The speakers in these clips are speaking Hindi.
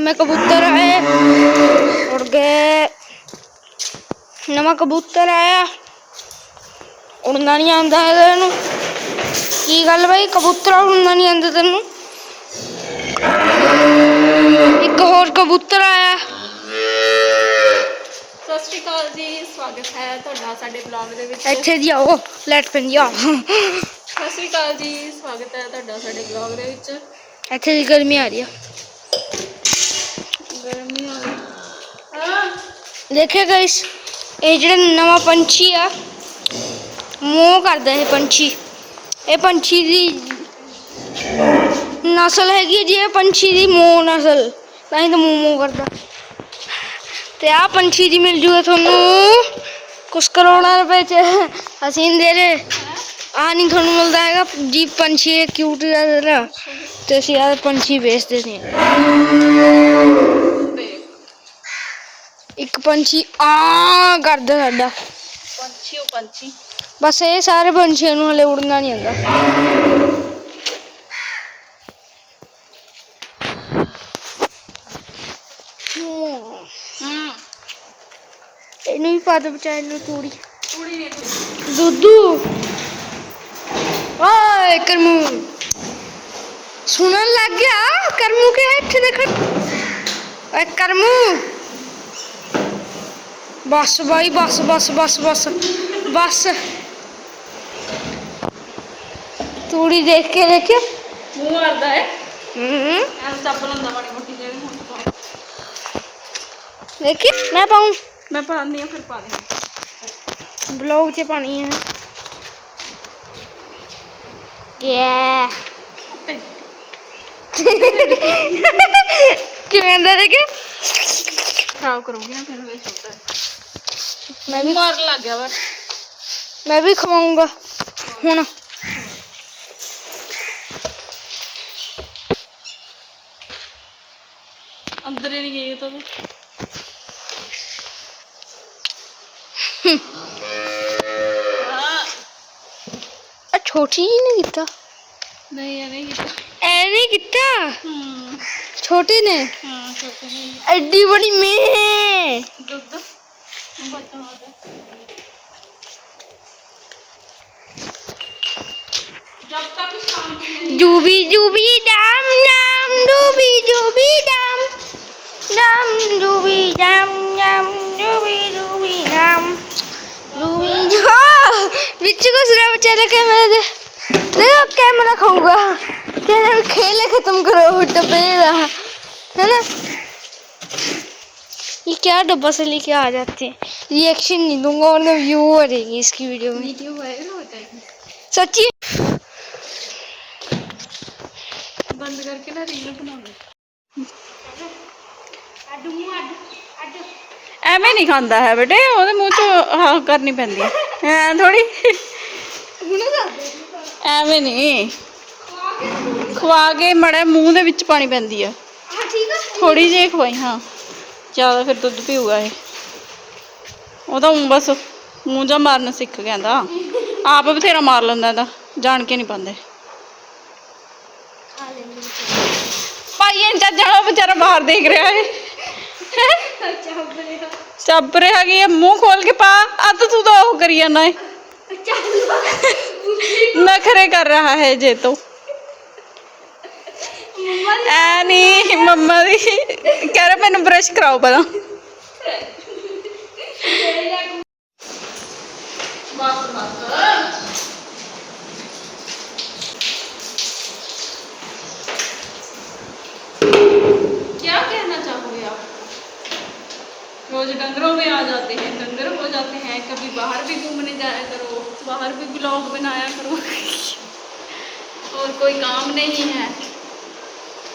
ਨਵੇਂ ਕਬੂਤਰ ਆਏ ਉੜ ਗਏ। ਨਵਾਂ ਕਬੂਤਰ ਆਇਆ ਉੜਨਾ ਨਹੀਂ ਆਉਂਦਾ ਹੈਗਾ ਇਹਨੂੰ। ਕੀ ਗੱਲ ਬਾਈ? ਕਬੂਤਰ ਉੜਨਾ ਨਹੀਂ ਆਉਂਦਾ ਤੈਨੂੰ। ਇੱਕ ਹੋਰ ਕਬੂਤਰ ਆਇਆ ਸਤਿ ਸ਼੍ਰੀ ਅਕਾਲ ਜੀ ਸਵਾਗਤ ਹੈ ਤੁਹਾਡਾ ਸਾਡੇ ਬਲੌਗ ਦੇ ਵਿੱਚ। ਇੱਥੇ ਦੀ ਆਓ ਲੈਟ ਪੈਂਦੀ ਆ ਸਤਿ ਸ਼੍ਰੀ ਅਕਾਲ ਜੀ ਸਵਾਗਤ ਹੈ ਤੁਹਾਡਾ ਸਾਡੇ ਬਲੌਗ ਦੇ ਵਿੱਚ। ਇੱਥੇ ਦੀ ਗਰਮੀ ਆ ਰਹੀ ਆ। ਗਰਮੀ ਆ ਗਈ ਹਾਂ ਦੇਖਿਆ ਗਾਇਸ ਇਹ ਜਿਹੜਾ ਨਵਾਂ ਪੰਛੀ ਆ ਮੋਹ ਕਰਦਾ ਇਹ ਪੰਛੀ ਇਹ ਪੰਛੀ ਦੀ ਨਸਲ ਹੈਗੀ ਹੈ ਜੀ ਇਹ ਪੰਛੀ ਦੀ ਮੋਹ ਨਸਲ ਤਾਂ ਹੀ ਤਾਂ ਮੋਹ ਮੋਹ ਕਰਦਾ ਤੇ ਆ ਪੰਛੀ ਦੀ ਮਿਲ ਜੂਗਾ ਤੁਹਾਨੂੰ ਕੁਛ ਕਰੋੜਾਂ ਰੁਪਏ ਚ ਅਸੀਂ ਦੇ ਰਹੇ ਆ ਨਹੀਂ ਤੁਹਾਨੂੰ ਮਿਲਦਾ ਹੈਗਾ ਜੀ ਪੰਛੀ ਕਿਊਟ ਜਿਹਾ ਨਾ ਤੇ ਅਸੀਂ ਆ ਪੰਛੀ ਵੇਚਦੇ ਸੀ ਇੱਕ ਪੰਛੀ ਆ ਕਰਦਾ ਸਾਡਾ। ਪੰਛੀ ਉਹ ਪੰਛੀ। ਬਸ ਇਹ ਸਾਰੇ ਪੰਛੀਆਂ ਨੂੰ ਹਲੇ ਉੜਨਾ ਨਹੀਂ ਆਉਂਦਾ। ਇਹਨੂੰ ਵੀ ਪਾ ਦੇ ਬਚਾਏ ਨੂੰ ਤੂੜੀ। ਕੁੜੀ ਨੇ ਦੁੱਧੂ। ਓਏ ਕਰਮੂ। ਸੁਣਨ ਲੱਗ ਗਿਆ? ਕਰਮੂ ਕਿ ਇੱਥੇ ਦੇਖ। ਓਏ ਕਰਮੂ। ਬਸ ਬਾਈ ਬਸ ਬਸ ਬਸ ਬਸ ਬਸ ਤੂੜੀ ਦੇਖ ਕੇ ਦੇਖਿਆ ਮੂੰਹ ਮਾਰਦਾ ਹੈ ਹੂੰ ਐਂ ਚੱਪ ਲੰਦਾ ਮਾੜੀ ਮੋਟੀ ਜਿਹੜੀ ਹੁਣ ਪਾ ਦੇਖੀ ਮੈਂ ਪਾਉਂ ਮੈਂ ਪਾਉਂਦੀ ਆ ਫਿਰ ਪਾ ਦੇ ब्लॉग से पानी है ये ਕਿਵੇਂ ਦਾ ਦੇਖੇ खराब करोगी ना फिर मैं भी मार लग गया बस। मैं भी खवाऊँगा हूँ अंदर ही नहीं गई तो हम्म। हाँ। छोटी ही नहीं किता नहीं नहीं कितना छोटे ने? एडी बड़ी में। जूबी जूबी डाम डाम डूबी जूबी डाम। डाम डूबी डाम डाम डूबी डूबी डाम। डूबी हाँ बिच्छू को सुना बचा रखा है मेरे को सुना बेचारा कैमरा दे देखो कैमरा खाऊंगा कहना खेले खत्म करो डब्बे नहीं रहा है ना ये क्या डब्बा से लेके आ जाते हैं रिएक्शन नहीं दूंगा वरना व्यू रहेगी इसकी वीडियो में वीडियो वायरल हो जाएगी सच्ची बंद करके ना रील बनाऊंगी ਐਵੇਂ ਨਹੀਂ ਖਾਂਦਾ ਹੈ ਬੇਟੇ ਉਹਦੇ ਮੂੰਹ ਚ ਆਹ ਕਰਨੀ ਪੈਂਦੀ ਹੈ ਐ ਥੋੜੀ ਐਵੇਂ ਨਹੀਂ ਖਵਾ ਕੇ ਮੜਾ ਮੂੰਹ ਦੇ ਵਿੱਚ ਪਾਣੀ ਪੈਂਦੀ ਆ। ਥੋੜੀ ਜਿਹੀ ਖਵਾਈ ਹਾਂ। ਜ਼ਿਆਦਾ ਫਿਰ ਦੁੱਧ ਪੀਊਗਾ ਇਹ। ਉਹ ਬਸ ਮੂੰਹ ਜਾ ਮਾਰਨ ਸਿੱਖ ਕਹਿੰਦਾ ਆਪ ਬਥੇਰਾ ਮਾਰ ਲੈਂਦਾ ਇਹਦਾ ਜਾਣ ਕੇ ਨਹੀਂ ਪਾਉਂਦੇ। ਭਾਈ ਇਹ ਚੱਜ ਵਾਲਾ ਵਿਚਾਰਾ ਬਾਹਰ ਦੇਖ ਰਿਹਾ ਏ। ਚੱਪ ਰਿਹਾ। ਚੱਬ ਰਿਹਾ ਕਿ ਮੂੰਹ ਖੋਲ ਕੇ ਪਾ ਅੱਧ ਤੂੰ ਤਾਂ ਉਹ ਕਰੀ ਜਾਂਦਾ ਏ। ਨਖਰੇ ਕਰ ਰਹਾ ਹੈ ਜੇ ਤੋ ਐ ਨਹੀਂ ਮੰਮਾ ਦੀ ਕਹਿ ਰਿਹਾ ਮੈਨੂੰ ਬ੍ਰਸ਼ ਕਰਾਓ ਪਹਿਲਾਂ रोज डंगरों में आ जाते हैं डंगर हो जाते हैं कभी बाहर भी घूमने जाया करो बाहर भी ब्लॉग बनाया करो और कोई काम नहीं है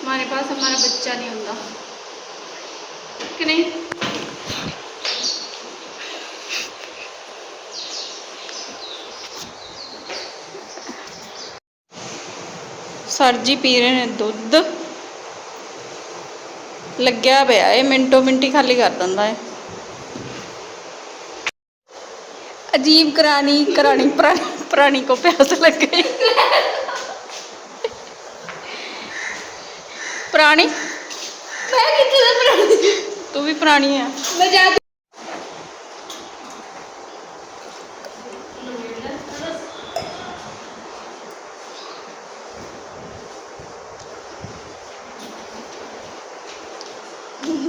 हमारे पास हमारा बच्चा नहीं होता कि नहीं ਸਰ ਜੀ ਪੀ ਰਹੇ ਨੇ ਦੁੱਧ ਲੱਗਿਆ ਪਿਆ ਇਹ ਮਿੰਟੋ ਮਿੰਟੀ ਖਾਲੀ ਕਰ ਦਿੰਦਾ ਹੈ जीव करानी करानी प्राणी प्राणी को प्यास लग गई। प्राणी? मैं कितने पुरानी तू भी प्राणी है। मैं जा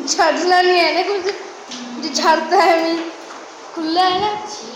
छाटना नहीं है ना कुछ? जो छत है मैं खुला है ना?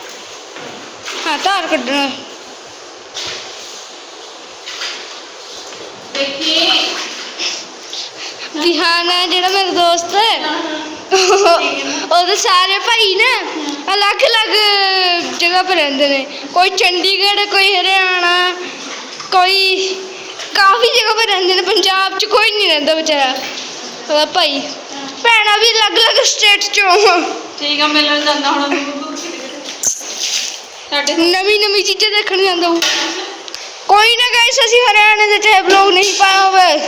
ਹਾਂ ਧਾਰ ਕੱਢਣਾ। ਦੇਖੀ ਵਿਹਾਨ ਹੈ ਜਿਹੜਾ ਮੇਰਾ ਦੋਸਤ ਹੈ, ਉਹਦੇ ਸਾਰੇ ਭਾਈ ਨਾ ਅਲੱਗ ਅਲੱਗ ਜਗ੍ਹਾ 'ਤੇ ਰਹਿੰਦੇ ਨੇ। ਕੋਈ ਚੰਡੀਗੜ੍ਹ, ਕੋਈ ਹਰਿਆਣਾ, ਕੋਈ ਕਾਫੀ ਜਗ੍ਹਾ 'ਤੇ ਰਹਿੰਦੇ ਨੇ। ਪੰਜਾਬ 'ਚ ਕੋਈ ਨਹੀਂ ਰਹਿੰਦਾ ਵਿਚਾਰਾ, ਉਹਦਾ ਭਾਈ। ਭੈਣਾਂ ਵੀ ਅਲੱਗ ਅਲੱਗ ਸਟੇਟ 'ਚੋਂ। ਠੀਕ ਆ, ਮਿਲਣ ਜਾਂਦਾ ਹੁਣ। ਸਾਡੇ ਨਵੀਂ ਨਵੀਂ ਚੀਜ਼ਾਂ ਦੇਖਣ ਜਾਂਦਾ ਹੂੰ। ਕੋਈ ਨਾ ਗਾਇਸ, ਅਸੀਂ ਹਰਿਆਣੇ ਦੇ ਚਾਹੇ ਬਲੌਗ ਨਹੀਂ ਪਾਇਆ ਹੋਵੇ